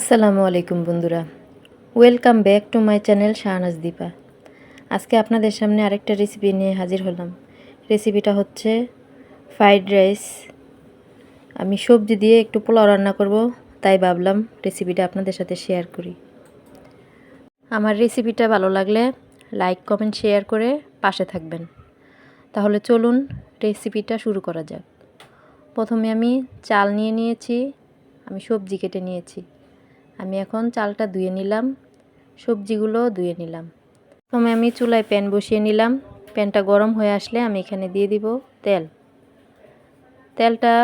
আসসালামু আলাইকুম বন্ধুরা। Welcome back to my channel Shahnaz Dipa. আজকে আপনাদের সামনে আরেকটা রেসিপি নিয়ে হাজির হলাম। রেসিপিটা হচ্ছে ফ্রাইড রাইস আমি সবজি দিয়ে একটু পোলাও রান্না করব, তাই ভাবলাম রেসিপিটা আপনাদের সাথে শেয়ার করি। আমার রেসিপিটা ভালো লাগলে লাইক কমেন্ট শেয়ার করে পাশে থাকবেন। তাহলে চলুন রেসিপিটা শুরু করা যাক। প্রথমে আমি চাল নিয়ে নিয়েছি, আমি সবজি কেটে নিয়েছি। আমি এখন চালটা ধুয়ে নিলাম, সবজিগুলো ধুয়ে নিলাম। প্রথমে আমি চুলায় প্যান বসিয়ে নিলাম। প্যানটা গরম হয়ে আসলে আমি এখানে দিয়ে দিব তেল। তেলটা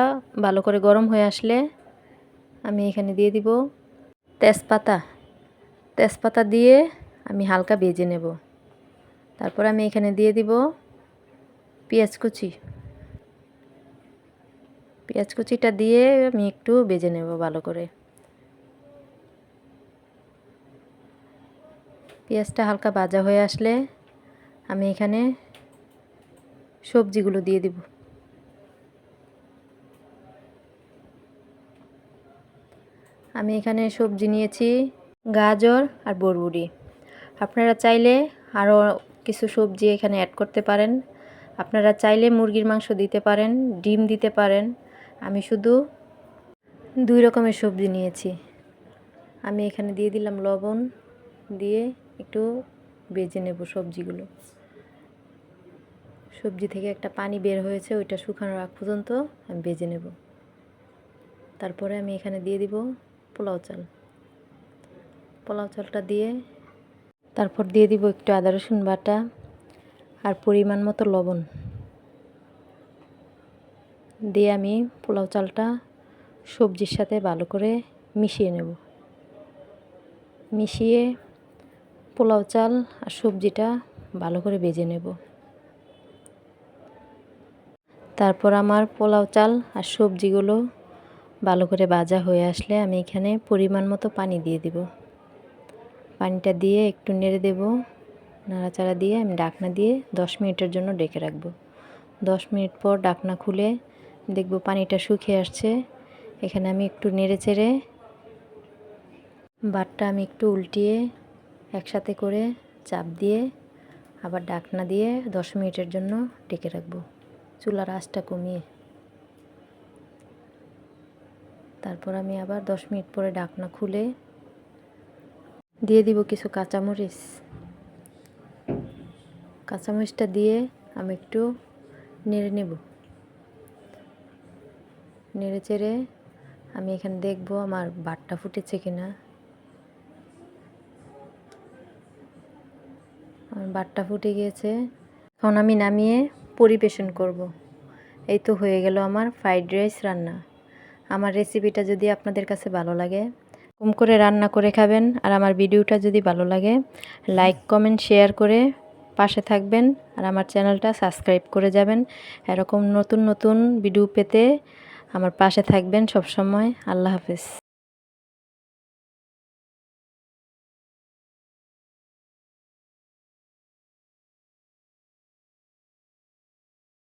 ভালো করে গরম হয়ে আসলে আমি এখানে দিয়ে দিব তেজপাতা। তেজপাতা দিয়ে আমি হালকা ভেজে নেব। তারপর আমি এখানে দিয়ে দিব পেঁয়াজ কুচি। পেঁয়াজ কুচিটা দিয়ে আমি একটু ভেজে নেব ভালো করে। পেঁয়াজটা হালকা ভাজা হয়ে আসলে আমি এখানে সবজিগুলো দিয়ে দিব। আমি এখানে সবজি নিয়েছি গাজর আর বরবুড়ি আপনারা চাইলে আরও কিছু সবজি এখানে অ্যাড করতে পারেন। আপনারা চাইলে মুরগির মাংস দিতে পারেন, ডিম দিতে পারেন। আমি শুধু দুই রকমের সবজি নিয়েছি। আমি এখানে দিয়ে দিলাম লবণ দিয়ে একটু বেজে নেব সবজিগুলো। সবজি থেকে একটা পানি বের হয়েছে, ওইটা শুকানোর আগ পর্যন্ত আমি বেজে নেব। তারপরে আমি এখানে দিয়ে দিব পোলাও চাল। পোলাও চালটা দিয়ে তারপর দিয়ে দিব একটু আদা, রসুন বাটা আর পরিমাণ মতো লবণ। দিয়ে আমি পোলাও চালটা সবজির সাথে ভালো করে মিশিয়ে নেব। মিশিয়ে পোলাও চাল আর সবজিটা ভালো করে ভেজে নেব। তারপর আমার পোলাও চাল আর সবজিগুলো ভালো করে ভাজা হয়ে আসলে আমি এখানে পরিমাণ মতো পানি দিয়ে দিব। পানিটা দিয়ে একটু নেড়ে দেব। নাড়াচাড়া দিয়ে আমি ডাকনা দিয়ে দশ মিনিটের জন্য ডেকে রাখব। দশ মিনিট পর ডাকনা খুলে দেখব পানিটা শুকিয়ে আসছে। এখানে আমি একটু নেড়ে চেড়ে বাটটা আমি একটু উল্টিয়ে একসাথে করে চাপ দিয়ে, আবার ডাকনা দিয়ে দশ মিনিটের জন্য ডেকে রাখব। চুলার আঁচটা কমিয়ে। তারপর আমি আবার দশ মিনিট পরে ডাকনা খুলে দিয়ে দিব কিছু কাঁচামরিচ। কাঁচামরিচটা দিয়ে আমি একটু নেড়ে নেব। নেড়ে চেড়ে আমি এখানে দেখব আমার বাটটা ফুটেছে কিনা। বাটটা ফুটে গিয়েছে। এখন আমি নামিয়ে পরিবেশন করব। এই তো হয়ে গেল আমার ফ্রাইড রাইস রান্না। আমার রেসিপিটা যদি আপনাদের কাছে ভালো লাগে, কম করে রান্না করে খাবেন। আর আমার ভিডিওটা যদি ভালো লাগে, লাইক, কমেন্ট, শেয়ার করে পাশে থাকবেন। আর আমার চ্যানেলটা সাবস্ক্রাইব করে যাবেন। এরকম নতুন নতুন ভিডিও পেতে আমার পাশে থাকবেন সব সময় আল্লাহ হাফেজ।